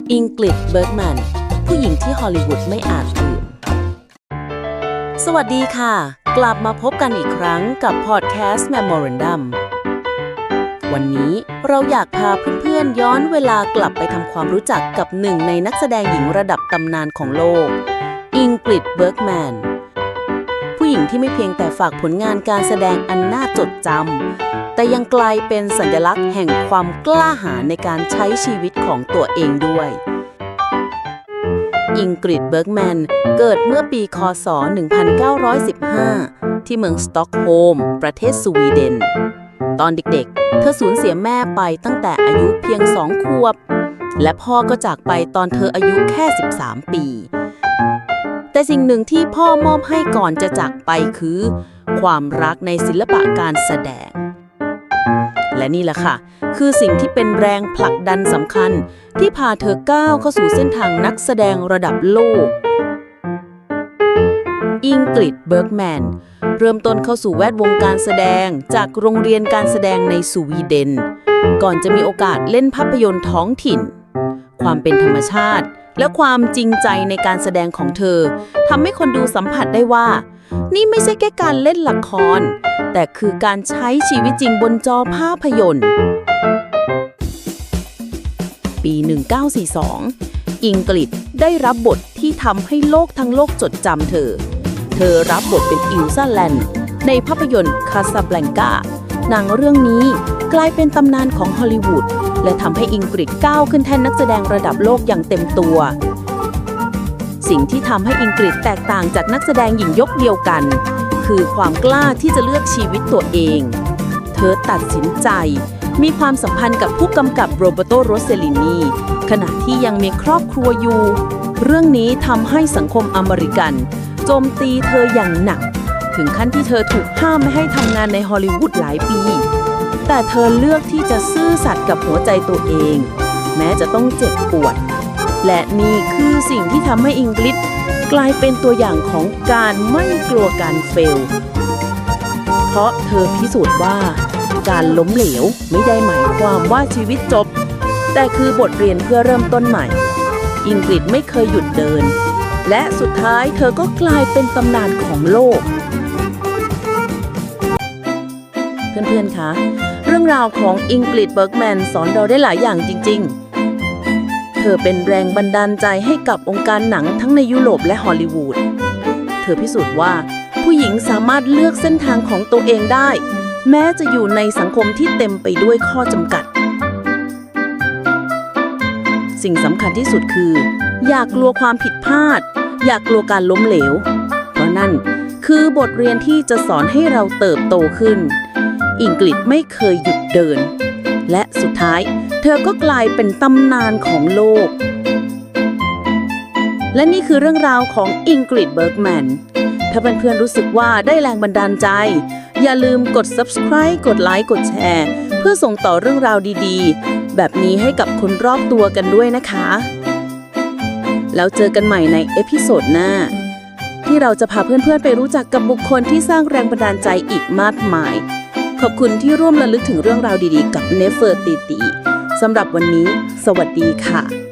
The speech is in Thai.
อิงกฤษเบิร์กแมนผู้หญิงที่ฮอลลีวูดไม่อาจลืมสวัสดีค่ะ กลับมาพบกันอีกครั้งกับพอดแคสต์ Memorandum วันนี้เราอยากพาเพื่อนๆ ย้อนเวลากลับไปทำความรู้จักกับหนึ่งในนักแสดงหญิงระดับตำนานของโลก อิงกฤษเบิร์กแมนผู้หญิงที่ไม่เพียงแต่ฝากผลงานการแสดงอันน่าจดจำ แต่ยังกลายเป็นสัญลักษณ์แห่งความกล้าหาญในการใช้ชีวิตของตัวเองด้วย อิงกฤษเบิร์กแมน เกิดเมื่อปีคศ 1915 ที่เมืองสต็อกโฮล์ม ประเทศสวีเดน ตอนเด็กๆ เธอสูญเสียแม่ไปตั้งแต่อายุเพียงสองขวบ และพ่อก็จากไปตอนเธออายุแค่ 13 ปีแต่สิ่งหนึ่งที่พ่อมอบให้ก่อนจะจากไปคือ ความรักในศิลปะการแสดง และนี่แหละค่ะ คือสิ่งที่เป็นแรงผลักดันสำคัญ ที่พาเธอก้าวเข้าสู่เส้นทางนักแสดงระดับโลก อิงกฤษเบิร์กแมน เริ่มต้นเข้าสู่แวดวงการแสดงจากโรงเรียนการแสดงในสวีเดน ก่อนจะมีโอกาสเล่นภาพยนตร์ท้องถิ่น ความเป็นธรรมชาติ และความจริงใจในการแสดงของเธอทำให้คนดูสัมผัสได้ว่า นี่ไม่ใช่แค่การเล่นละคร แต่คือการใช้ชีวิตจริงบนจอภาพยนตร์ ปี 1942 อิงกฤษได้รับบทที่ทำให้โลกทั้งโลกจดจำเธอ เธอรับบทเป็นอิลซาแลนด์ในภาพยนตร์คาซาบลังกานังเรื่องนี้กลายเป็นตำนานของฮอลลีวูด และทำให้อิงกฤษก้าวขึ้นแท่นนักแสดงระดับโลกอย่างเต็มตัว สิ่งที่ทำให้อิงกฤษแตกต่างจากนักแสดงหญิงยกเดียวกัน คือความกล้าที่จะเลือกชีวิตตัวเอง เธอตัดสินใจ มีความสัมพันธ์กับผู้กำกับโรเบโตโรเซลินีขณะที่ยังมีครอบครัวอยู่ เรื่องนี้ทำให้สังคมอเมริกัน โจมตีเธออย่างหนัก ถึงขั้นที่เธอถูกห้ามไม่ให้ทำงานในฮอลลีวูดหลายปี แต่เธอเลือกที่จะซื่อสัตย์กับหัวใจตัวเอง แม้จะต้องเจ็บปวด และนี่คือสิ่งที่ทำให้อิงกฤษกลายเป็นตัวอย่างของการไม่กลัวการเฟล เพราะเธอพิสูจน์ว่า การล้มเหลวไม่ได้หมายความว่าชีวิตจบ แต่คือบทเรียนเพื่อเริ่มต้นใหม่ อิงกฤษไม่เคยหยุดเดิน และสุดท้ายเธอก็กลายเป็นตำนานของโลก เพื่อนๆคะ เรื่องราวของอิงกฤษเบิร์กแมนสอนเราได้หลายอย่างจริง ๆ เธอเป็นแรงบันดาลใจให้กับองค์การหนังทั้งในยุโรปและฮอลลีวูด เธอพิสูจน์ว่า ผู้หญิงสามารถเลือกเส้นทางของตัวเองได้ แม้จะอยู่ในสังคมที่เต็มไปด้วยข้อจำกัด สิ่งสำคัญที่สุดคือ อย่ากลัวความผิดพลาด อย่ากลัวการล้มเหลว เพราะนั่นคือบทเรียนที่จะสอนให้เราเติบโตขึ้น อิงกฤษไม่เคยหยุดเดิน และสุดท้าย เธอก็กลายเป็นตำนานของโลก และนี่คือเรื่องราวของอิงกฤษเบิร์กแมน ถ้าเพื่อนๆรู้สึกว่าได้แรงบันดาลใจ อย่าลืมกด subscribe กดไลค์กดแชร์ เพื่อส่งต่อเรื่องราวดีๆ แบบนี้ให้กับคนรอบตัวกันด้วยนะคะ แล้วเจอกันใหม่ในเอพิโซดหน้าที่เราจะพาเพื่อนๆ ไปรู้จักกับบุคคลที่สร้างแรงบันดาลใจอีกมากมาย ขอบคุณที่ร่วมระลึกถึงเรื่องราวดีๆ กับเนเฟอร์ติติสำหรับวันนี้ สวัสดีค่ะ